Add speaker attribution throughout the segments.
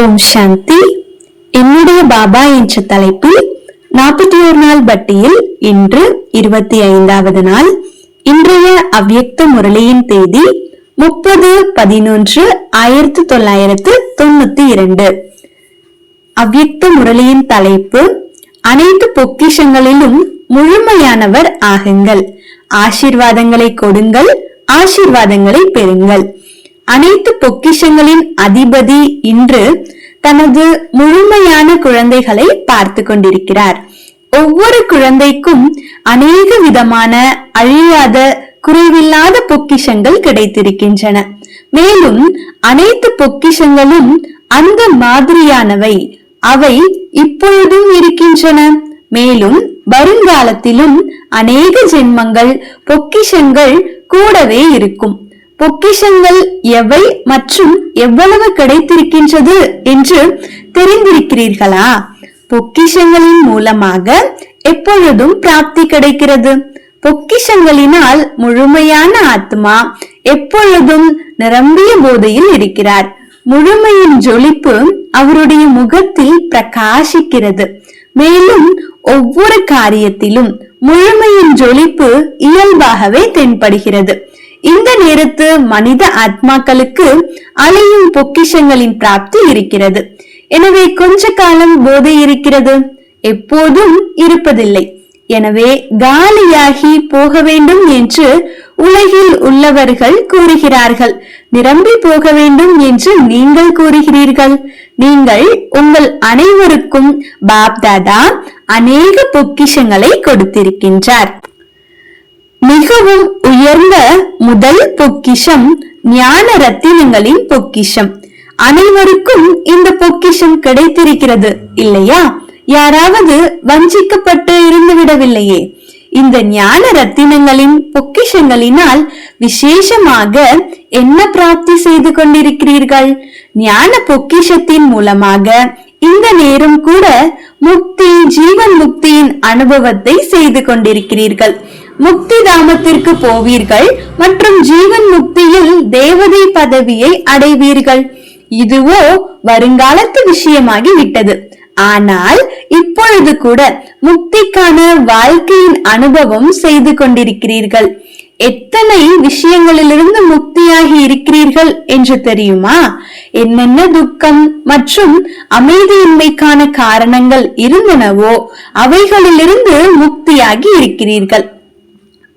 Speaker 1: ஓம் சாந்தி. என்னுடைய பாபா என்ற தலைப்பில் நாற்பத்தி ஒரு நாள் பட்டியில் இன்று இருபத்தி ஐந்தாவது நாள் இன்றைய அவ்யக்த முரளியின் தேதி முப்பது பதினொன்று ஆயிரத்தி தொள்ளாயிரத்து தொண்ணூத்தி இரண்டு. அவ்யக்த முரளியின் தலைப்பு அனைத்து பொக்கிஷங்களிலும் முழுமையானவர் ஆகுங்கள். ஆசீர்வாதங்களை கொடுங்கள் ஆசீர்வாதங்களை பெறுங்கள். அனைத்து பொக்கிஷங்களின் அதிபதி இன்று தனது முழுமையான குழந்தைகளை பார்த்து கொண்டிருக்கிறார். ஒவ்வொரு குழந்தைக்கும் அநேக விதமான அழியாத குறைவில்லாத பொக்கிஷங்கள் கிடைத்திருக்கின்றன. மேலும் அனைத்து பொக்கிஷங்களும் அந்த மாதிரியானவை. அவை இப்பொழுதும் இருக்கின்றன. மேலும் வருங்காலத்திலும் அநேக ஜென்மங்கள் பொக்கிஷங்கள் கூடவே இருக்கும். பொக்கிஷங்கள் எவை மற்றும் எவ்வளவு கிடைத்திருக்கின்றது என்று தெரிந்திருக்கிறீர்களா? பொக்கிஷங்களின் மூலமாக எப்பொழுதும் பிராப்தி கிடைக்கிறது. பொக்கிஷங்களினால் முழுமையான ஆத்மா எப்பொழுதும் நிரம்பிய போதையில் இருக்கிறார். முழுமையின் ஜொலிப்பு அவருடைய முகத்தில் பிரகாசிக்கிறது. மேலும் ஒவ்வொரு காரியத்திலும் முழுமையின் ஜொலிப்பு இயல்பாகவே தென்படுகிறது. இந்த நேரத்து மனித ஆத்மாக்களுக்கு அலையும் பொக்கிஷங்களின் பிராப்தி இருக்கிறது. எனவே கொஞ்ச காலம் போதை இருக்கிறது. எப்போதும் இருப்பதில்லை. எனவே காலியாகி போக வேண்டும் என்று உலகில் உள்ளவர்கள் கூறுகிறார்கள். நிரம்பி போக வேண்டும் என்று நீங்கள் கூறுகிறீர்கள். நீங்கள் உங்கள் அனைவருக்கும் பாப்தாதா அநேக பொக்கிஷங்களை கொடுத்திருக்கின்றார். மிகவும் உயர்ந்த முதல் பொக்கிஷம் ஞான ரத்தினங்களின் பொக்கிஷம். அனைவருக்கும் இந்த பொக்கிஷம் கிடைத்திருக்கிறது இல்லையா? யாராவது வஞ்சிக்கப்பட்டு இருந்து விடவில்லையே. இந்த ஞான ரத்தினங்களின் பொக்கிஷங்களினால் விசேஷமாக என்ன பிராப்தி செய்து கொண்டிருக்கிறீர்கள்? ஞான பொக்கிஷத்தின் மூலமாக இந்த நேரம் கூட முக்தி ஜீவன் முக்தியின் அனுபவத்தை செய்து கொண்டிருக்கிறீர்கள். முக்தி தாமத்திற்கு போவீர்கள் மற்றும் ஜீவன் முக்தியில் தேவதை பதவியை அடைவீர்கள். இதுவோ வருங்காலத்து விஷயமாகி விட்டது. ஆனால் இப்பொழுது கூட முக்திக்கான வாழ்க்கையின் அனுபவம் செய்து கொண்டிருக்கிறீர்கள். எத்தனை விஷயங்களிலிருந்து முக்தியாகி இருக்கிறீர்கள் என்று தெரியுமா? என்னென்ன துக்கம் மற்றும் அமைதியின்மைக்கான காரணங்கள் இருந்தனவோ அவைகளிலிருந்து முக்தியாகி இருக்கிறீர்கள்.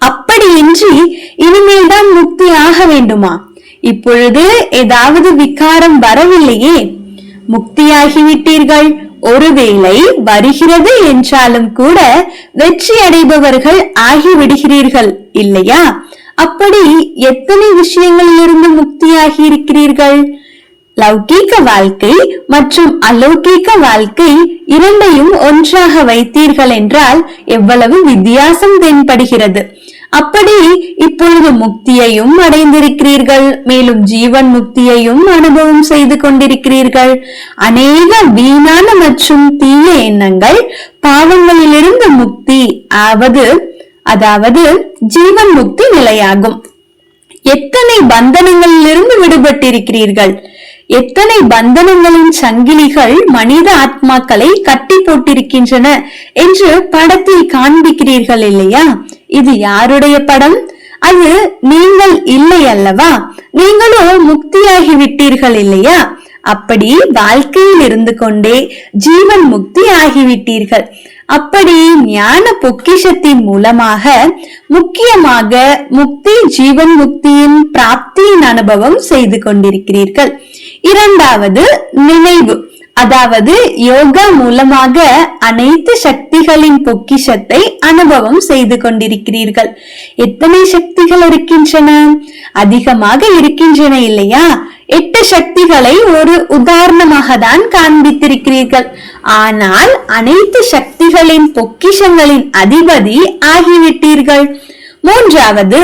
Speaker 1: அப்படியின்றி இனிமேல் தான் முக்தி ஆக வேண்டுமா? இப்பொழுது ஏதாவது விகாரம் வரவில்லையே. முக்தியாகிவிட்டீர்கள். ஒருவேளை வருகிறது என்றாலும் கூட வெற்றி அடைபவர்கள் ஆகிவிடுகிறீர்கள் இல்லையா? அப்படி எத்தனை விஷயங்களிலிருந்து முக்தியாகி இருக்கிறீர்கள் லௌகீக வாழ்க்கை மற்றும் அலௌகீக வாழ்க்கை இரண்டையும் ஒன்றாக வைத்தீர்கள் என்றால் எவ்வளவு வித்தியாசம் தென்படுகிறது. அப்படி இப்பொழுது முக்தியையும் அடைந்திருக்கிறீர்கள். மேலும் ஜீவன் முக்தியையும் அனுபவம் செய்து கொண்டிருக்கிறீர்கள். அநேக வீணான மற்றும் தீய எண்ணங்கள் பாவங்களிலிருந்து முக்தி ஆவது அதாவது ஜீவன் முக்தி நிலையாகும். எத்தனை பந்தனங்களிலிருந்து விடுபட்டிருக்கிறீர்கள்? எத்தனை பந்தனங்களின் சங்கிலிகள் மனித ஆத்மாக்களை கட்டி போட்டிருக்கின்றன என்று படத்தில் காண்பிக்கிறீர்கள் இல்லையா? இது யாருடைய படம்? அது நீங்கள் இல்லை அல்லவா? நீங்களும் முக்தியாகி விட்டீர்கள் இல்லையா? அப்படி வாழ்க்கையில் இருந்து கொண்டே ஜீவன் முக்தி ஆகிவிட்டீர்கள் அப்படி ஞான பொக்கிஷத்தின் மூலமாக முக்கியமாக முக்தி ஜீவன் முக்தியின் பிராப்தியின் அனுபவம் செய்து கொண்டிருக்கிறீர்கள். இரண்டாவது நினைவு. அதாவது யோகா மூலமாக அனைத்து சக்திகளின் பொக்கிஷத்தை அனுபவம் செய்து கொண்டிருக்கிறீர்கள். எத்தனை சக்திகள் இருக்கின்றன? அதிகமாக இருக்கின்றன இல்லையா? எட்டு சக்திகளை ஒரு உதாரணமாக தான் காண்பித்திருக்கிறீர்கள். ஆனால் அனைத்து சக்திகளின் பொக்கிஷங்களின் அதிபதி ஆகிவிட்டீர்கள். மூன்றாவது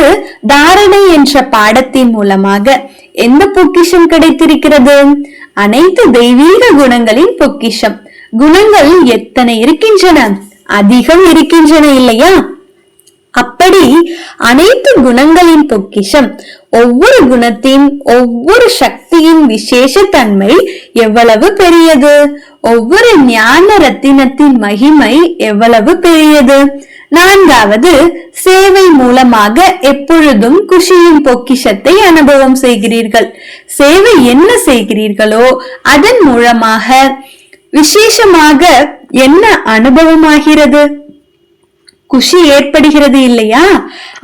Speaker 1: தாரணை என்ற பாடத்தின் மூலமாக எந்த பொக்கிஷம் கிடைத்திருக்கிறது? அனைத்து தெய்வீக குணங்களின் பொக்கிஷம். குணங்கள் எத்தனை இருக்கின்றன? அதிகம் இருக்கின்றன இல்லையா? அப்படி அனைத்து குணங்களின் பொக்கிஷம் ஒவ்வொரு குணத்தின் ஒவ்வொரு சக்தியின் விசேஷ தன்மை எவ்வளவு பெரியது? ஒவ்வொரு ஞான ரத்தினத்தின் மகிமை எவ்வளவு பெரியது? நான்காவது சேவை மூலமாக எப்பொழுதும் குஷியின் பொக்கிஷத்தை அனுபவம் செய்கிறீர்கள். சேவை என்ன செய்கிறீர்களோ அதன் மூலமாக விசேஷமாக என்ன அனுபவமாகிறது? குஷி ஏற்படுகிறது இல்லையா?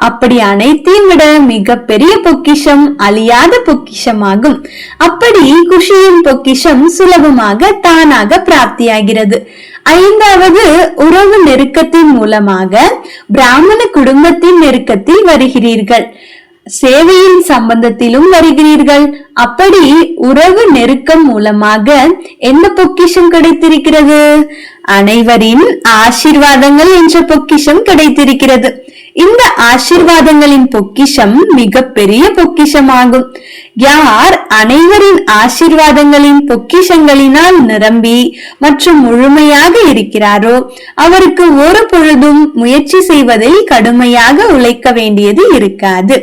Speaker 1: அப்படி அனைத்தையும் விட மிக பெரிய பொக்கிஷம் அழியாத பொக்கிஷமாகும். அப்படி குஷியின் பொக்கிஷம் சுலபமாக தானாக பிராப்தியாகிறது. ஐந்தாவது உறவு நெருக்கத்தின் மூலமாக பிராமண குடும்பத்தின் நெருக்கத்தில் வருகிறீர்கள். சேவையின் சம்பந்தத்திலும் வருகிறீர்கள். அப்படி உறவு நெருக்கம் மூலமாக என்ன பொக்கிஷம் கிடைத்திருக்கிறது? அனைவரின் ஆசீர்வாதங்கள் என்ற பொக்கிஷம் கிடைத்திருக்கிறது. இந்த ஆசிர்வாதங்களின் பொக்கிஷம் மிக பெரிய பொக்கிஷமாகும். யார் அனைவரின் ஆசிர்வாதங்களின் பொக்கிஷங்களினால் நிரம்பி மற்றும் முழுமையாக இருக்கிறாரோ அவருக்கு ஒரு பொழுதும் முயற்சி செய்வதில் கடுமையாக உழைக்க வேண்டியது இருக்காது.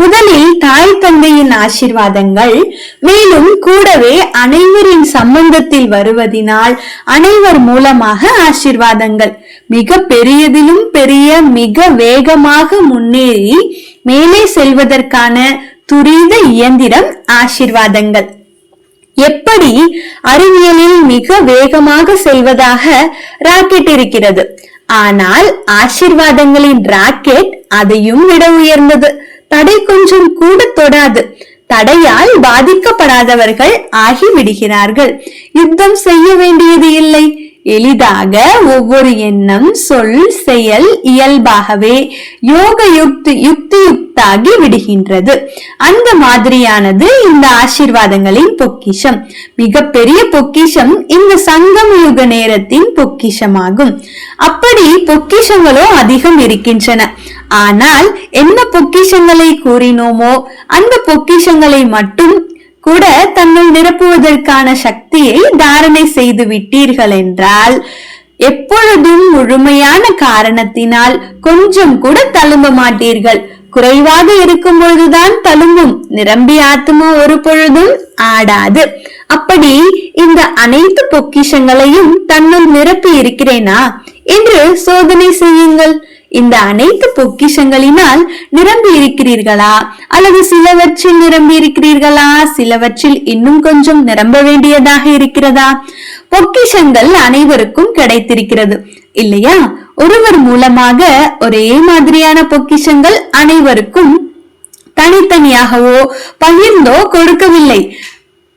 Speaker 1: முதலில் தாய் தந்தையின் ஆசிர்வாதங்கள் மேலும் கூடவே அனைவரின் சம்பந்தத்தில் வருவதினால் அனைவர் மூலமாக ஆசிர்வாதங்கள். மிக பெரியதிலும் பெரிய மிக வேகமாக முன்னேறி மேலே செல்வதற்கான துரித இயந்திரம் ஆசிர்வாதங்கள். எப்படி அறிவியலில் மிக வேகமாக செல்வதாக ராக்கெட் இருக்கிறது. ஆனால் ஆசிர்வாதங்களின் ராக்கெட் அதையும் விட உயர்ந்தது. தடை கொஞ்சம் கூட தொடாது. தடையால் பாதிக்கப்படாதவர்கள் ஆகிவிடுகிறார்கள். யுத்தம் செய்ய வேண்டியது இல்லை. எளிதாக ஒவ்வொரு எண்ணம் சொல் செயல் இயல்பாகவே யோக யுக்தி யுக்தியுக்தாகி விடுகின்றது. அந்த மாதிரியானது இந்த ஆசிர்வாதங்களின் பொக்கிஷம். மிக பெரிய பொக்கிஷம் இந்த சங்கம் யுக நேரத்தின் பொக்கிஷமாகும். அப்படி பொக்கிஷங்களோ அதிகம் இருக்கின்றன. ஆனால் என்ன பொக்கிஷங்களை கூறினோமோ அந்த பொக்கிஷங்களை மட்டும் கூட தன்னுள் நிரப்புவதற்கான சக்தியை தாரணை செய்து விட்டீர்கள் என்றால் எப்பொழுதும் முழுமையான காரணத்தினால் கொஞ்சம் கூட தழும்ப மாட்டீர்கள். குறைவாக இருக்கும் பொழுதுதான் தழும்பும். நிரம்பி ஆத்மா ஒரு பொழுதும் ஆடாது. அப்படி இந்த அனைத்து பொக்கிஷங்களையும் தன்னுள் நிரப்பி இருக்கிறேனா? என்று சோதனை செய்யுங்கள். இந்த அனைத்து பொக்கிஷங்களினால் நிரம்பி இருக்கிறீர்களா அல்லது சிலவற்றில் நிரம்பி இருக்கிறீர்களா சிலவற்றில் இன்னும் கொஞ்சம் நிரம்ப வேண்டியதாக இருக்கிறதா? பொக்கிஷங்கள் அனைவருக்கும் கிடைத்திருக்கிறது. இல்லையா? ஒருவர் மூலமாக ஒரே மாதிரியான பொக்கிஷங்கள் அனைவருக்கும் தனித்தனியாகவோ பகிர்ந்தோ கொடுக்கவில்லை.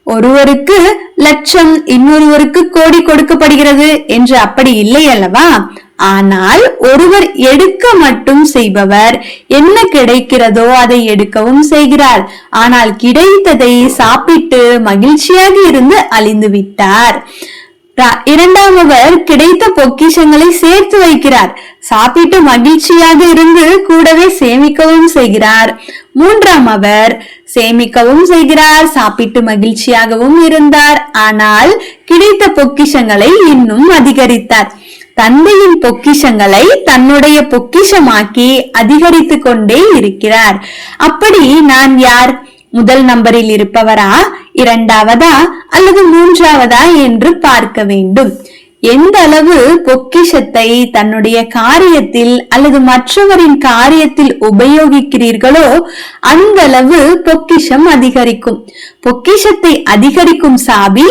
Speaker 1: ஒருவருக்கு லட்சம் இன்னொருவருக்கு கோடி கொடுக்கப்படுகிறது என்று அப்படி இல்லை அல்லவா? ஆனால் ஒருவர் எடுக்க மட்டும் செய்பவர் என்ன கிடைக்கிறதோ அதை எடுக்கவும் செய்கிறார். ஆனால் கிடைத்ததை சாப்பிட்டு மகிழ்ச்சியாக இருந்து அழிந்து விட்டார். இரண்டாமவர் கிடைத்த பொக்கிஷங்களை சேர்த்து வைக்கிறார். சாப்பிட்டு மகிழ்ச்சியாக இருந்து கூடவே சேமிக்கவும் செய்கிறார். மூன்றாம் அவர் சேமிக்கவும் செய்கிறார் சாப்பிட்டு மகிழ்ச்சியாகவும் இருந்தார். ஆனால் கிடைத்த பொக்கிஷங்களை இன்னும் அதிகரித்தார். தந்தையின் பொக்கிஷங்களை தன்னுடைய பொக்கிஷமாக்கி அதிகரித்து கொண்டே இருக்கிறார். அப்படி நான் யார்? முதல் நம்பரில் இருப்பவரா? இரண்டாவதா? அல்லது மூன்றாவதா என்று பார்க்க வேண்டும். எந்த அளவு பொக்கிஷத்தை தன்னுடைய காரியத்தில் அல்லது மற்றவரின் காரியத்தில் உபயோகிக்கிறீர்களோ அந்த அளவு பொக்கிஷம் அதிகரிக்கும். பொக்கிஷத்தை அதிகரிக்கும் சாபி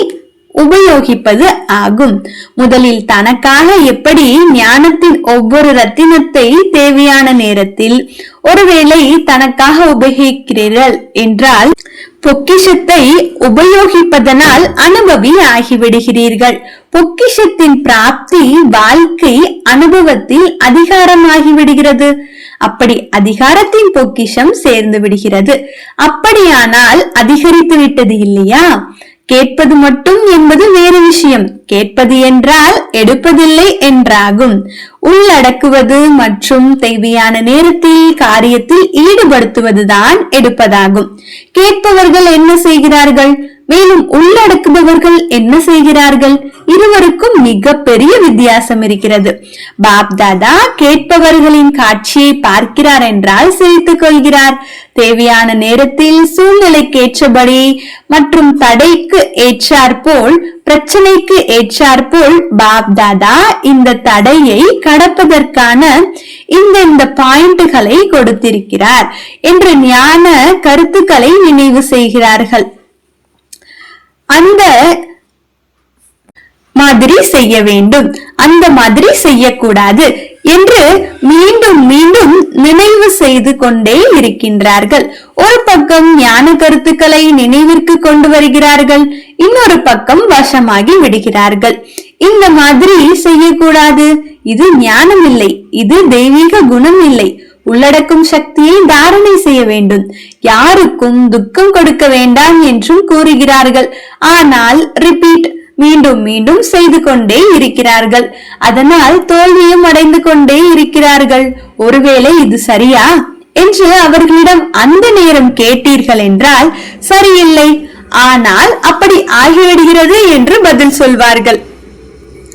Speaker 1: உபயோகிப்பது ஆகும். முதலில் தனக்காக எப்படி ஞானத்தின் ஒவ்வொரு ரத்தினத்தை தேவையான நேரத்தில் ஒருவேளை தனக்காக உபயோகிக்கிறீர்கள் என்றால் பொக்கிஷத்தை உபயோகிப்பதனால் அனுபவி ஆகிவிடுகிறீர்கள். பொக்கிஷத்தின் பிராப்தி வாழ்க்கை அனுபவத்தில் அதிகாரமாகிவிடுகிறது அப்படி அதிகாரத்தின் பொக்கிஷம் சேர்ந்து விடுகிறது. அப்படியானால் அதிகரித்து விட்டது இல்லையா? கேட்பது மட்டும் என்பது வேறு விஷயம். கேட்பது என்றால் எடுப்பதில்லை என்றாகும். உள்ளடக்குவது மற்றும் தேவையான நேரத்தில் காரியத்தில் ஈடுபடுத்துவதுதான் எடுப்பதாகும். கேட்பவர்கள் என்ன செய்கிறார்கள்? மேலும் உள்ளடக்குபவர்கள் என்ன செய்கிறார்கள்? இருவருக்கும் மிக பெரிய வித்தியாசம் இருக்கிறது. பாப் தாதா கேட்பவர்களின் காட்சியை பார்க்கிறார் என்றால் சிரித்துக் கொள்கிறார். தேவையான நேரத்தில் சூழ்நிலைக்கேற்றபடி மற்றும் தடைக்கு ஏற்றாற்போல் பிரச்சனைக்கு ஏற்றாற்போல் பாப்தாதா இந்த தடையை கடப்பதற்கான இந்த இந்த பாயிண்ட்களை கொடுத்திருக்கிறார் என்று ஞான கருத்துக்களை நினைவு செய்கிறார்கள். அந்த மாதிரி செய்ய வேண்டும். அந்த மாதிரி செய்யக்கூடாது. என்று மீண்டும் மீண்டும் நினைவு செய்து கொண்டே இருக்கின்றார்கள். ஒரு பக்கம் ஞான கருத்துக்களை நினைவிற்கு கொண்டு வருகிறார்கள் இன்னொரு பக்கம் வசமாகி விடுகிறார்கள். இந்த மாதிரி செய்யக்கூடாது. இது ஞானம் இல்லை இது தெய்வீக குணம் இல்லை. உள்ளடக்கும் சக்தியை தாரணை செய்ய வேண்டும். யாருக்கும் துக்கம் கொடுக்க வேண்டாம் என்றும் கூறுகிறார்கள். ஆனால் ரிப்பீட் மீண்டும் மீண்டும் செய்து கொண்டே இருக்கிறார்கள். அதனால் தோல்வியும் அடைந்து கொண்டே இருக்கிறார்கள். ஒருவேளை இது சரியா? என்று அவர்களிடம் அந்த நேரம் கேட்டீர்கள் என்றால் சரியில்லை. ஆனால் அப்படி ஆகிவிடுகிறது என்று பதில் சொல்வார்கள்.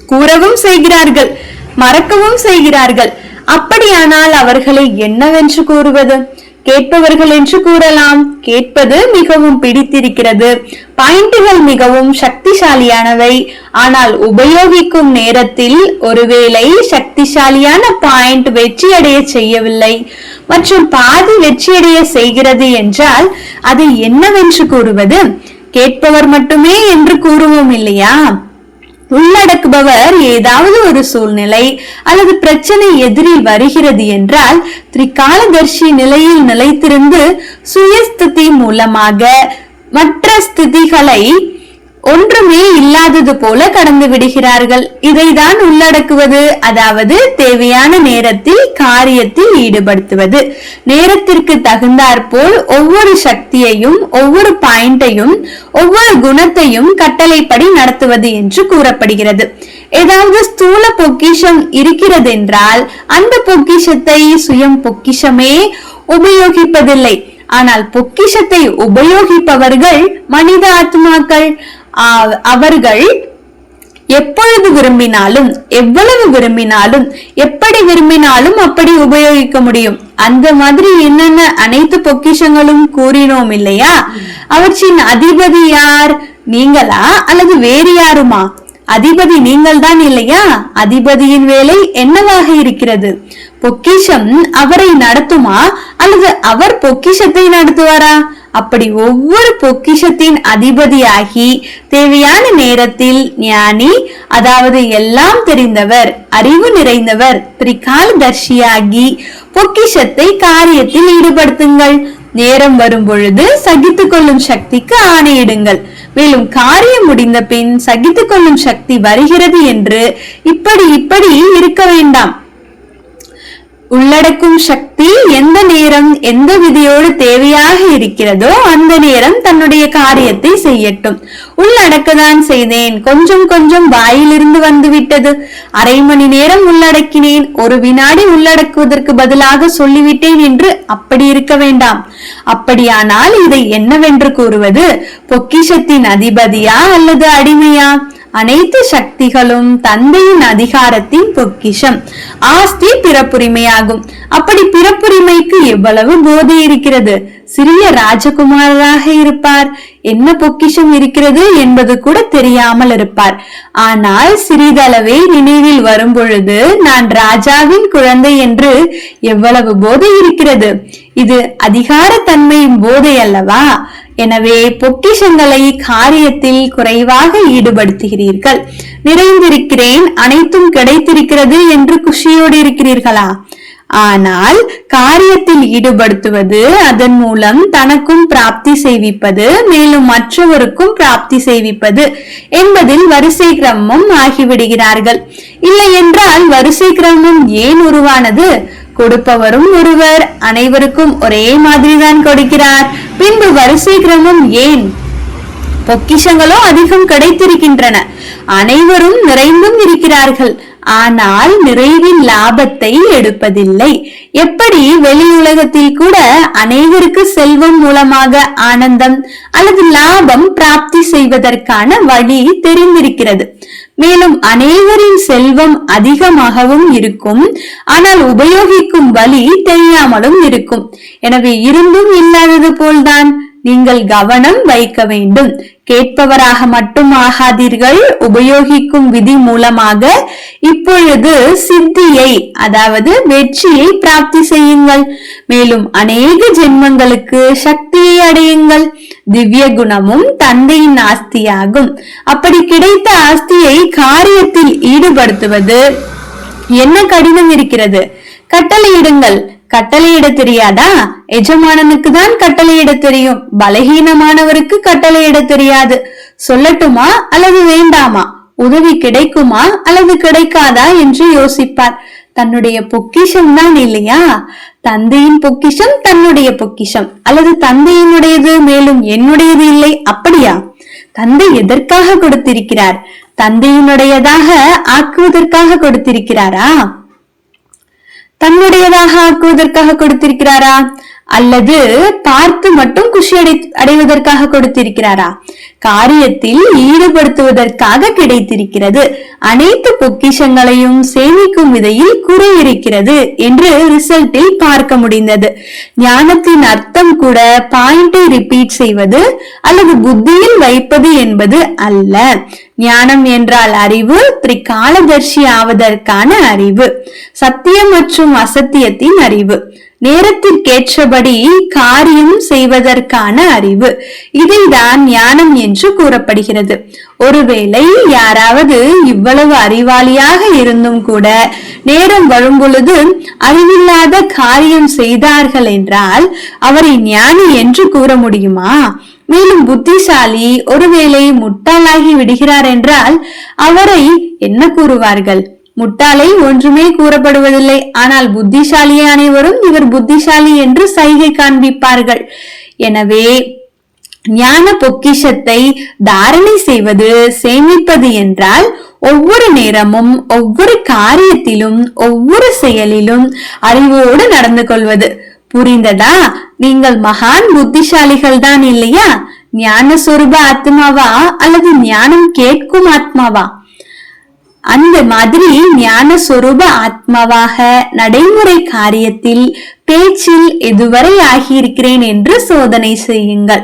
Speaker 1: கூறவும் செய்கிறார்கள் மறக்கவும் செய்கிறார்கள். அப்படியானால் அவர்களை என்னவென்று கூறுவது? கேட்பவர்கள் என்று கூறலாம். கேட்பது மிகவும் பிடித்திருக்கிறது. பாயிண்டுகள் மிகவும் சக்திசாலியானவை. ஆனால் உபயோகிக்கும் நேரத்தில் ஒருவேளை சக்திசாலியான பாயிண்ட் வெற்றியடைய செய்யவில்லை. மற்றும் பாதி வெற்றியடைய செய்கிறது என்றால் அது என்னவென்று கூறுவது? கேட்பவர் மட்டுமே என்று கூறுவோம் இல்லையா? உள்ளடக்குபவர் ஏதாவது ஒரு சூழ்நிலை அல்லது பிரச்சனை எதிரில் வருகிறது என்றால் திரிகாலதர்ஷி நிலையில் நிலைத்திருந்து சுயஸ்திதி மூலமாக மற்ற ஸ்திதிகளை ஒன்றுமே இல்லாதது போல கடந்து விடுகிறார்கள். இதைதான் உள்ளடக்குவது அதாவது தேவையான நேரத்தில் காரியத்தில் ஈடுபடுத்துவது. நேரத்திற்கு தகுந்தாற்போல் ஒவ்வொரு சக்தியையும் ஒவ்வொரு பாயிண்டையும் ஒவ்வொரு குணத்தையும் கட்டளைப்படி நடத்துவது என்று கூறப்படுகிறது. ஏதாவது ஸ்தூல பொக்கிஷம் இருக்கிறதென்றால் அந்த பொக்கிஷத்தை சுயம் பொக்கிஷமே உபயோகிப்பதில்லை. ஆனால் பொக்கிஷத்தை உபயோகிப்பவர்கள் மனித ஆத்மாக்கள். அவர்கள் எப்பொழுது விரும்பினாலும் எவ்வளவு விரும்பினாலும் எப்படி விரும்பினாலும் அப்படி உபயோகிக்க முடியும். அந்த மாதிரி என்னென்ன அனைத்து பொக்கிஷங்களும் கூறினோம் இல்லையா? அவற்றின் அதிபதி யார்? நீங்களா? அல்லது வேறு யாருமா? அதிபதி நீங்கள் தான் இல்லையா? அதிபதியின் வேலை என்னவாக இருக்கிறது? பொக்கிஷம் அவரை நடத்துமா? அல்லது அவர் பொக்கிஷத்தை நடத்துவாரா? அப்படி ஒவ்வொரு பொக்கிஷத்தின் அதிபதியாகி தேவையான நேரத்தில் ஞானி அதாவது எல்லாம் தெரிந்தவர் அறிவு நிறைந்தவர் திரிகாலதர்ஷியாகி பொக்கிஷத்தை காரியத்தில் ஈடுபடுத்துங்கள். நேரம் வரும் பொழுது சகித்துக் கொள்ளும் சக்திக்கு ஆணையிடுங்கள். மேலும் காரியம் முடிந்த பின் சகித்து கொள்ளும் சக்தி வருகிறது என்று இப்படி இப்படி இருக்க வேண்டாம். உள்ளடக்கும் சக்தி எந்த நேரம் எந்த விதியோடு தேவையாக இருக்கிறதோ அந்த நேரம் தன்னுடைய காரியத்தை செய்யட்டும். உள்ளடக்கதான் செய்தேன். கொஞ்சம் கொஞ்சம் வாயிலிருந்து வந்துவிட்டது. அரை மணி நேரம் உள்ளடக்கினேன். ஒரு வினாடி உள்ளடக்குவதற்கு பதிலாக சொல்லிவிட்டேன் என்று அப்படி இருக்க வேண்டாம். அப்படியானால் இதை என்னவென்று கூறுவது? பொக்கிஷத்தின் அதிபதியா அல்லது அடிமையா? அனைத்து சக்திகளும் தந்தையின் அதிகாரத்தின் பொக்கிஷம். ஆஸ்தி பிறப்புரிமையாகும். அப்படி பிறப்புரிமைக்கு எவ்வளவு போதை இருக்கிறது? சிறிய ராஜகுமாரராக இருப்பார். என்ன பொக்கிஷம் இருக்கிறது என்பது கூட தெரியாமல் இருப்பார். ஆனால் சிறிதளவே நினைவில் வரும் பொழுது நான் ராஜாவின் குழந்தை என்று எவ்வளவு போதை இருக்கிறது? இது அதிகார தன்மையின் போதை அல்லவா? எனவே பொக்கிஷங்களை காரியத்தில் குறைவாக ஈடுபடுத்துகிறீர்கள். நிறைந்திருக்கிறேன் அனைத்தும் கிடைத்திருக்கிறது என்று குஷியோடு இருக்கிறீர்களா? ஆனால் காரியத்தில் ஈடுபடுத்துவது அதன் மூலம் தனக்கும் பிராப்தி செய்விப்பது மேலும் மற்றவருக்கும் பிராப்தி செய்விப்பது என்பதில் வரிசை கிரமம் ஆகிவிடுகிறார்கள். இல்லை என்றால் வரிசை கிரமம் ஏன் உருவானது? கொடுப்பவரும் ஒருவர். அனைவருக்கும் ஒரே மாதிரிதான் கொடுக்கிறார். பின்பு வரிசை கிரமம் ஏன்? பொக்கிஷங்களோ அதிகம் கிடைத்திருக்கின்றன. அனைவரும் நிறைந்தும் இருக்கிறார்கள். ஆனால் நிறைவின் லாபத்தை எடுப்பதில்லை. எப்படி வெளி உலகத்தில் கூட அநேகருக்கு செல்வம் மூலமாக ஆனந்தம் அல்லது லாபம் பிராப்தி செய்வதற்கான வழி தெரிந்திருக்கிறது. மேலும் அநேகரின் செல்வம் அதிகமாகவும் இருக்கும். ஆனால் உபயோகிக்கும் வழி தெரியாமலும் இருக்கும். எனவே இருந்தும் இல்லாதது போல்தான் நீங்கள் கவனம் வைக்க வேண்டும். கேட்பவராக மட்டும் ஆகாதீர்கள் உபயோகிக்கும் விதி மூலமாக இப்பொழுது சித்தியை அதாவது வெற்றியை பிராப்தி செய்யுங்கள். மேலும் அநேக ஜென்மங்களுக்கு சக்தியை அடையுங்கள். திவ்ய குணமும் தந்தையின் ஆஸ்தியாகும். அப்படி கிடைத்த ஆஸ்தியை காரியத்தில் ஈடுபடுத்துவது என்ன கடினம் இருக்கிறது? கட்டளையிடுங்கள். கட்டளையிட தெரியாதா? எஜமானனுக்கு தான் கட்டளையிட தெரியும். பலகீனமானவருக்கு கட்டளையிட தெரியாது. சொல்லட்டுமா அல்லது வேண்டாமா? உதவி கிடைக்குமா அல்லது கிடைக்காதா என்று யோசிப்பார். தன்னுடைய பொக்கிஷம் தான் இல்லையா? தந்தையின் பொக்கிஷம் தன்னுடைய பொக்கிஷம். அல்லது தந்தையினுடையது மேலும் என்னுடையது இல்லை? அப்படியா? தந்தை எதற்காக கொடுத்திருக்கிறார்? தந்தையினுடையதாக ஆக்குவதற்காக கொடுத்திருக்கிறாரா? தன்னுடையதாக ஆக்குவதற்காக கொடுத்திருக்கிறாரா? அல்லது பார்த்து மட்டும் குஷி அடை அடைவதற்காக கொடுத்திருக்கிறாரா? காரியத்தில் ஈடுபடுத்துவதற்காக கிடைத்திருக்கிறது. அனைத்து பொக்கிஷங்களையும் சேமிக்கும் விதையில் குறை இருக்கிறது என்று ரிசல்ட்டில் பார்க்க முடிந்தது. ஞானத்தின் அர்த்தம் கூட பாயிண்டை ரிப்பீட் செய்வது அல்லது புத்தியில் வைப்பது என்பது அல்ல. ஞானம் என்றால் அறிவு காலதர்ஷி ஆவதற்கான அறிவு சத்தியம் மற்றும் அசத்தியத்தின் அறிவு. நேரத்திற்கேற்றபடி காரியம் செய்வதற்கான அறிவு. இதைதான் ஞானம் என்று கூறப்படுகிறது. ஒருவேளை யாராவது இவ்வளவு அறிவாளியாக இருந்தும் கூட நேரம் வரும் பொழுது அறிவில்லாத காரியம் செய்தார்கள் என்றால் அவரை ஞானி என்று கூற முடியுமா? மேலும் புத்திசாலி ஒருவேளை முட்டாளாகி விடுகிறார் என்றால் அவரை என்ன கூறுவார்கள்? முட்டாளை ஒன்றுமே கூறப்படுவதில்லை. ஆனால் புத்திசாலி அனைவரும் இவர் புத்திசாலி என்று சைகை காண்பிப்பார்கள். எனவே ஞான பொக்கிஷத்தை தாரணை செய்வது சேமிப்பது என்றால் ஒவ்வொரு நேரமும் ஒவ்வொரு காரியத்திலும் ஒவ்வொரு செயலிலும் அறிவோடு நடந்து கொள்வது. புரிந்ததா? நீங்கள் மகான் புத்திசாலிகள் தான் இல்லையா? ஞான சொரூப ஆத்மாவா? அல்லது ஞானம் கேட்கும் ஆத்மாவா? அந்த மாதிரி ஞானஸ்வரூப ஆத்மாவாக நடைமுறை காரியத்தில் பேச்சில் எதுவரை ஆகியிருக்கிறேன் என்று சோதனை செய்யுங்கள்.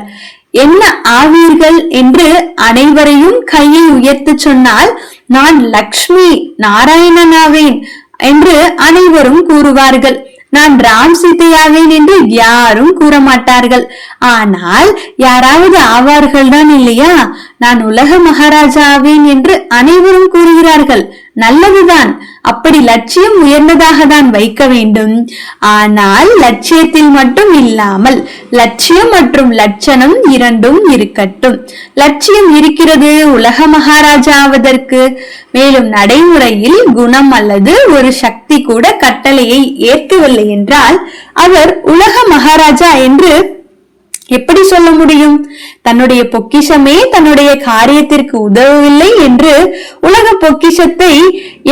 Speaker 1: என்ன ஆவீர்கள் என்று அனைவரையும் கையை உயர்த்து சொன்னால் நான் லக்ஷ்மி நாராயணனாவேன் என்று அனைவரும் கூறுவார்கள். நான் ராம் சீதையாவேன் என்று யாரும் கூற மாட்டார்கள் ஆனால் யாராவது ஆவார்கள் தான் இல்லையா? நான் உலக மகாராஜா ஆவேன் என்று அனைவரும் கூறுகிறார்கள். நல்லதுதான். அப்படி லட்சியம் உயர்ந்ததாக தான் வைக்க வேண்டும். ஆனால் லட்சியத்தில் மட்டும் இல்லாமல் லட்சியம் மற்றும் லட்சணம் இரண்டும் இருக்கட்டும். லட்சியம் இருக்கிறது உலக மகாராஜா ஆவதற்கு மேலும் நடைமுறையில் குணம் அல்லது ஒரு சக்தி கூட கட்டளையை ஏற்கவில்லை என்றால் அவர் உலக மகாராஜா என்று எப்படி சொல்ல முடியும்? தன்னுடைய பொக்கிஷமே தன்னுடைய காரியத்திற்கு உதவவில்லை என்று உலக பொக்கிஷத்தை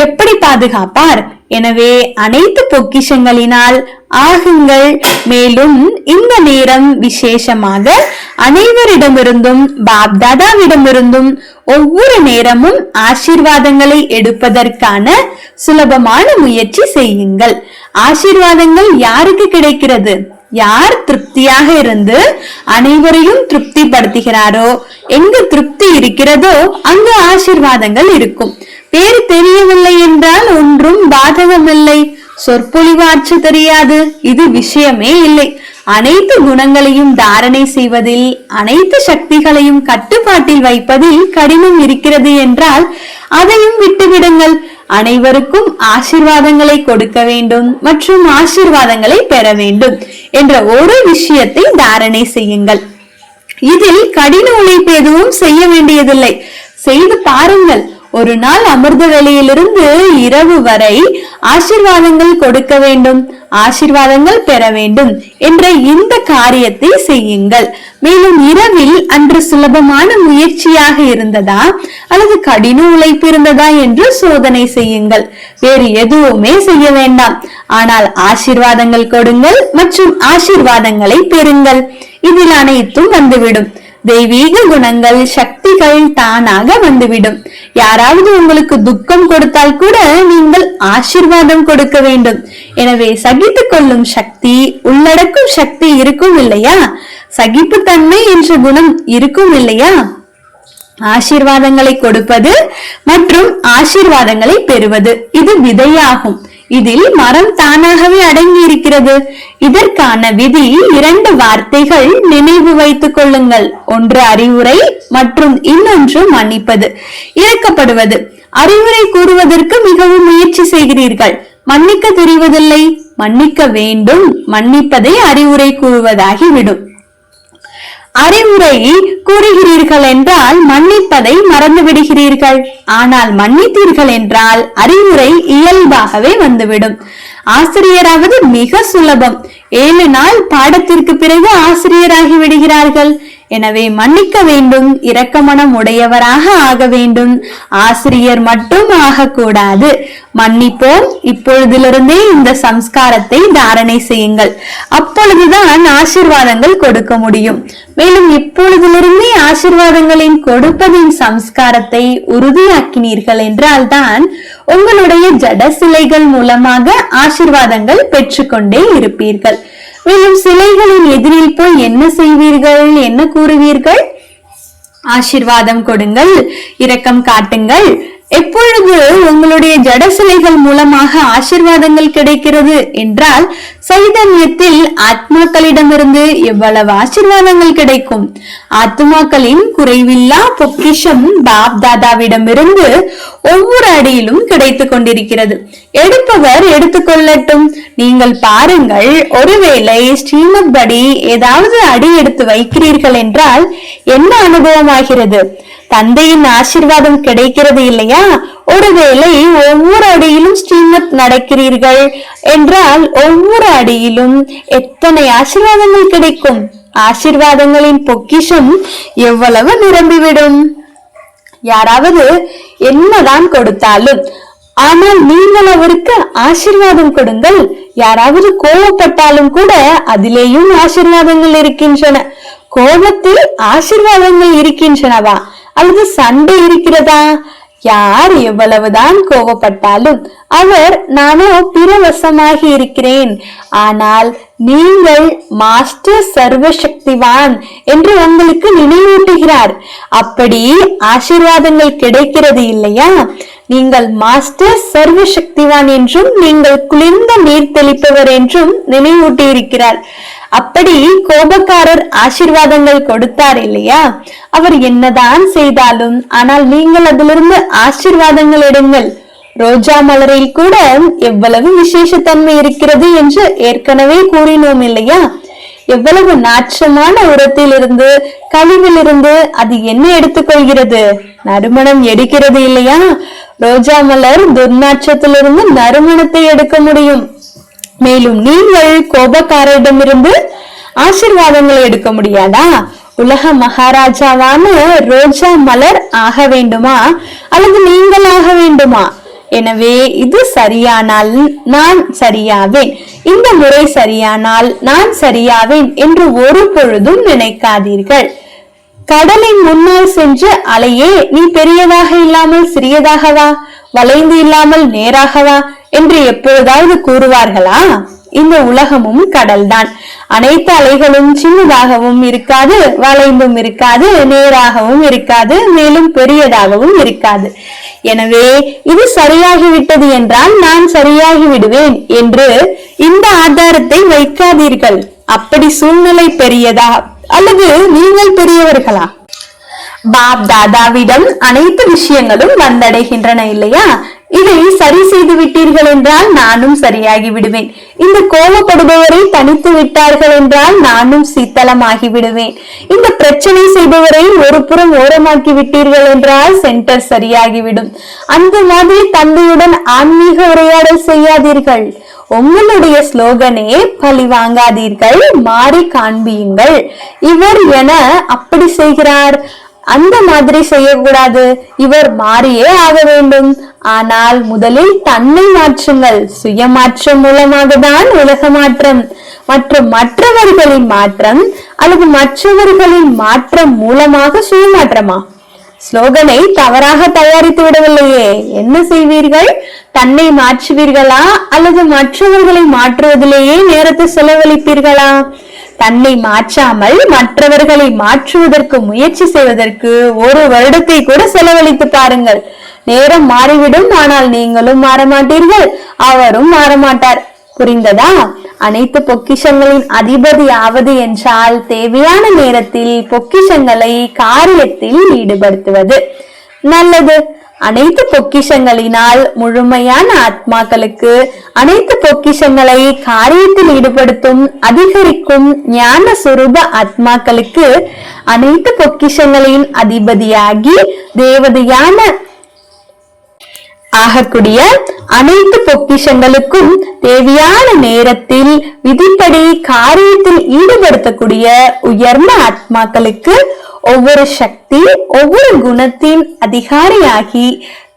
Speaker 1: எப்படி பாதுகாப்பார்? எனவே அனைத்து பொக்கிஷங்களினால் ஆகுங்கள். மேலும் இந்த நேரம் விசேஷமாக அனைவரிடமிருந்தும் பாப்தாதாவிடமிருந்தும் ஒவ்வொரு நேரமும் ஆசீர்வாதங்களை எடுப்பதற்கான சுலபமான முயற்சி செய்யுங்கள். ஆசீர்வாதங்கள் யாருக்கு கிடைக்கிறது? யார் திருப்தியாக இருந்து அனைவரையும் திருப்திப்படுத்துகிறாரோ? எங்கு திருப்தி இருக்கிறதோ அங்கு ஆசிர்வாதங்கள் இருக்கும். பேர் தெரியவில்லை என்றால் ஒன்றும் பாதகமில்லை. சொற்பொழிவாற்று தெரியாது. இது விஷயமே இல்லை. அனைத்து குணங்களையும் தாரணை செய்வதில் அனைத்து சக்திகளையும் கட்டுப்பாட்டில் வைப்பதில் கடினம் இருக்கிறது என்றால் அதையும் விட்டுவிடுங்கள். அனைவருக்கும் ஆசிர்வாதங்களை கொடுக்க வேண்டும் மற்றும் ஆசிர்வாதங்களை பெற வேண்டும் என்ற ஒரு விஷயத்தை தாரணை செய்யுங்கள். இதில் கடின உழைப்பு எதுவும் செய்ய வேண்டியதில்லை. செய்து பாருங்கள். ஒரு நாள் அமிர்த வேலையிலிருந்து இரவு வரை ஆசிர்வாதங்கள் கொடுக்க வேண்டும். ஆசிர்வாதங்கள் பெற வேண்டும் என்ற இந்த காரியத்தை செய்யுங்கள். மேலும் இரவில் அன்று சுலபமான முயற்சியாக இருந்ததா? அல்லது கடின உழைப்பு இருந்ததா என்று சோதனை செய்யுங்கள். வேறு எதுவுமே செய்ய வேண்டாம். ஆனால் ஆசிர்வாதங்கள் கொடுங்கள் மற்றும் ஆசிர்வாதங்களை பெறுங்கள். இதில் அனைத்தும் வந்துவிடும். தெய்வீக குணங்கள் சக்திகள் தானாக வந்துவிடும். யாராவது உங்களுக்கு துக்கம் கொடுத்தால் கூட நீங்கள் ஆசிர்வாதம் கொடுக்க வேண்டும். எனவே சகித்துக் கொள்ளும் சக்தி உள்ளடக்கும் சக்தி இருக்கும் இல்லையா? சகிப்புத்தன்மை என்ற குணம் இருக்கும் இல்லையா? ஆசீர்வாதங்களை கொடுப்பது மற்றும் ஆசீர்வாதங்களை பெறுவது இது விதையாகும். இதில் மரம் தானாகவே அடங்கி இருக்கிறது இதற்கான விதி இரண்டு வார்த்தைகள் நினைவு வைத்துக் கொள்ளுங்கள். ஒன்று அறிவுரை மற்றும் இன்னொன்று மன்னிப்பது. இறக்கப்படுவது அறிவுரை கூறுவதற்கு மிகவும் முயற்சி செய்கிறீர்கள். மன்னிக்க தெரிவதில்லை. மன்னிக்க வேண்டும். மன்னிப்பதை அறிவுரை கூறுவதாகிவிடும். அறிவுரையை கூறுகிறீர்கள் என்றால் மன்னிப்பதை மறந்து விடுகிறீர்கள். ஆனால் மன்னித்தீர்கள் என்றால் அறிவுரை இயல்பாகவே வந்துவிடும். ஆசிரியராவது மிக சுலபம். ஏழு நாள் பாடத்திற்கு பிறகு ஆசிரியராகி விடுகிறார்கள். எனவே மன்னிக்க வேண்டும் இரக்கமனம் உடையவராக ஆக வேண்டும். ஆசிரியர் மட்டும் ஆகக்கூடாது. மன்னிப்போம். இப்பொழுதிலிருந்தே இந்த சம்ஸ்காரத்தை தாரணை செய்யுங்கள். அப்பொழுதுதான் ஆசிர்வாதங்கள் கொடுக்க முடியும். மேலும் இப்பொழுதிலிருந்தே ஆசிர்வாதங்களின் கொடுப்பதின் சம்ஸ்காரத்தை உறுதியாக்கினீர்கள் என்றால் தான் உங்களுடைய ஜட சிலைகள் மூலமாக ஆசிர்வாதங்கள் பெற்றுக்கொண்டே இருப்பீர்கள். மேலும் சிலைகளின் எதிரில் போய் என்ன செய்வீர்கள்? என்ன கூறுவீர்கள்? ஆசிர்வாதம் கொடுங்கள் இரக்கம் காட்டுங்கள். எப்பொழுது உங்களுடைய ஜட சிலைகள் மூலமாக ஆசிர்வாதங்கள் கிடைக்கிறது என்றால் சைதன்யத்தில் ஆத்மாக்களிடமிருந்து எவ்வளவு ஆசிர்வாதங்கள் கிடைக்கும்? ஆத்மாக்களின் குறைவில்லா பொக்கிஷம் பாப் தாதாவிடமிருந்து ஒவ்வொரு அடியிலும் கிடைத்து கொண்டிருக்கிறது. எடுப்பவர் எடுத்துக்கொள்ளட்டும் நீங்கள் பாருங்கள் ஒருவேளை ஸ்ரீமத் படி ஏதாவது அடி எடுத்து வைக்கிறீர்கள் என்றால் என்ன அனுபவமாகிறது? தந்தையின் ஆசிர்வாதம் கிடைக்கிறது இல்லையா? ஒருவேளை ஒவ்வொரு அடியிலும் ஸ்ரீமத் நடக்கிறீர்கள் என்றால் ஒவ்வொரு அடியிலும் எத்தனை ஆசிர்வாதங்கள் கிடைக்கும்? ஆசிர்வாதங்களின் பொக்கிஷம் எவ்வளவு நிரம்பிவிடும்? யாராவது என்னதான் கொடுத்தாலும் ஆனால் நீங்கள் அவருக்கு ஆசிர்வாதம் கொடுங்கள். யாராவது கோபப்பட்டாலும் கூட அதிலேயும் ஆசிர்வாதங்கள் இருக்கின்றன. கோபத்தில் ஆசிர்வாதங்கள் இருக்கின்றனவா? அல்லது சண்டை இருக்கிறதா? யார் எவ்வளவுதான் கோபப்பட்டாலும் அவர் நானோ பிரவசமாகி இருக்கிறேன். ஆனால் நீங்கள் மாஸ்டர் சர்வசக்திவான் என்று உங்களுக்கு நினைவூட்டுகிறார். அப்படி ஆசீர்வாதங்கள் கிடைக்கிறது இல்லையா? நீங்கள் மாஸ்டர் சர்வ சக்திவான் என்றும் நீங்கள் குளிர்ந்த நீர் தெளிப்பவர் என்றும் நினைவூட்டி இருக்கிறார் அப்படி கோபக்காரர் ஆசிர்வாதங்கள் கொடுத்தார் இல்லையா? அவர் என்னதான் செய்தாலும் ஆனால் நீங்கள் அதிலிருந்து ஆசிர்வாதங்கள் எடுங்கள். ரோஜா மலரில் கூட எவ்வளவு விசேஷத்தன்மை இருக்கிறது என்று ஏற்கனவே கூறினோம் இல்லையா? எவ்வளவு நாற்றமான உரத்திலிருந்து கழிவிலிருந்து அது என்ன எடுத்துக்கொள்கிறது? நறுமணம் எடுக்கிறது இல்லையா? ரோஜா மலர் துர்நாற்றத்திலிருந்து நறுமணத்தை எடுக்க முடியும். மேலும் நீங்கள் கோபக்காரரிடமிருந்து ஆசிர்வாதங்களை எடுக்க முடியாதா? உலக மகாராஜாவான ரோஜா மலர் ஆக வேண்டுமா? அல்லது நீங்கள் ஆக வேண்டுமா? எனவே இது சரியானால் நான் சரியாவேன். இந்த முறை சரியானால் நான் சரியாவேன் என்று ஒரு பொழுதும் நினைக்காதீர்கள். கடலின் முன்னால் சென்று அலையே நீ பெரியதாக இல்லாமல் சிறியதாகவா? வளைந்து இல்லாமல் நேராகவா? என்று எப்பொழுதாவது கூறுவார்களா? இந்த உலகமும் கடல்தான். அனைத்து அலைகளும் சின்னதாகவும் இருக்காது வளைந்தும் இருக்காது நேராகவும் இருக்காது மேலும் பெரியதாகவும் இருக்காது. எனவே இது சரியாகிவிட்டது என்றால் நான் சரியாகி விடுவேன் என்று இந்த ஆதாரத்தை வைக்காதீர்கள். அப்படி சூழ்நிலை பெரியதா? அல்லது நீங்கள் பெரியவர்களா? பாப் தாதாவிடம் அனைத்து விஷயங்களும் வந்தடைகின்றன இல்லையா? இதை சரி செய்து விட்டீர்கள் என்றால் நானும் சரியாகி விடுவேன். இந்த கோபப்படுபவரை தனித்து விட்டார்கள் என்றால் நானும் சீத்தளமாகி விடுவேன் இந்த பிரச்சனை செய்பவரை ஒரு புறம் ஓரமாக்கி விட்டீர்கள் என்றால் சென்டர் சரியாகிவிடும். அந்த மாதிரி தந்தையுடன் ஆன்மீக உரையாடல் செய்யாதீர்கள். உங்களுடைய ஸ்லோகனே பழி வாங்காதீர்கள் மாறி காண்பியுங்கள். இவர் என அப்படி செய்கிறார். அந்த மாதிரி செய்யக்கூடாது. இவர் மாறியே ஆக வேண்டும். ஆனால் முதலில் தன்னை மாற்றுங்கள். சுய மாற்றம் மூலமாக தான் உலக மாற்றம். மற்றும் மற்றவர்களின் மாற்றம் அல்லது மற்றவர்களின் மாற்றம் மூலமாக சுயமாற்றமா? ஸ்லோகனை தவறாக தயாரித்து விடவில்லையே. என்ன செய்வீர்கள்? தன்னை மாற்றுவீர்களா? அல்லது மற்றவர்களை மாற்றுவதிலேயே நேரத்தை செலவழிப்பீர்களா? தன்னை மாற்றாமல் மற்றவர்களை மாற்றுவதற்கு முயற்சி செய்வதற்கு ஒரு வருடத்தை கூட செலவழித்து பாருங்கள். நேரம் மாறிவிடும் ஆனால் நீங்களும் மாற மாட்டீர்கள் அவரும் மாற மாட்டார் புரிந்ததா? அனைத்து பொக்கிஷங்களின் அதிபதியாவது என்றால் தேவையான நேரத்தில் பொக்கிஷங்களை காரியத்தில் ஈடுபடுத்துவது. நல்லது. அனைத்து பொக்கிஷங்களினால் முழுமையான ஆத்மாக்களுக்கு அனைத்து பொக்கிஷங்களை காரியத்தில் ஈடுபடுத்தும் அதிகரிக்கும் ஞான சுரூப ஆத்மாக்களுக்கு அனைத்து பொக்கிஷங்களின் அதிபதியாகி தேவதையான ஆகக்கூடிய அனைத்து பொக்கிஷங்களுக்கும் தேவையான நேரத்தில் விதிப்படி காரியத்தில் ஈடுபடுத்தக்கூடிய உயர்ந்த ஆத்மாக்களுக்கு ஒவ்வொரு சக்தி ஒவ்வொரு குணத்தின் அதிகாரியாகி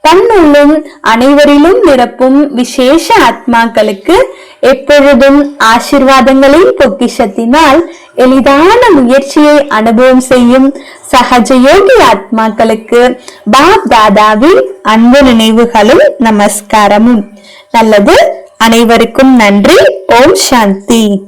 Speaker 1: தன்னுள்ளும் அனைவரிலும் நிரப்பும் விசேஷ ஆத்மாக்களுக்கு எப்பொழுதும் ஆசிர்வாதங்களின் பொக்கிஷத்தினால் எளிதான முயற்சியை அனுபவம் செய்யும் சகஜயோகி ஆத்மாக்களுக்கு பாப் தாதாவின் அன்பு நினைவுகளும் நமஸ்காரமும். நல்லது. அனைவருக்கும் நன்றி. ஓம் சாந்தி.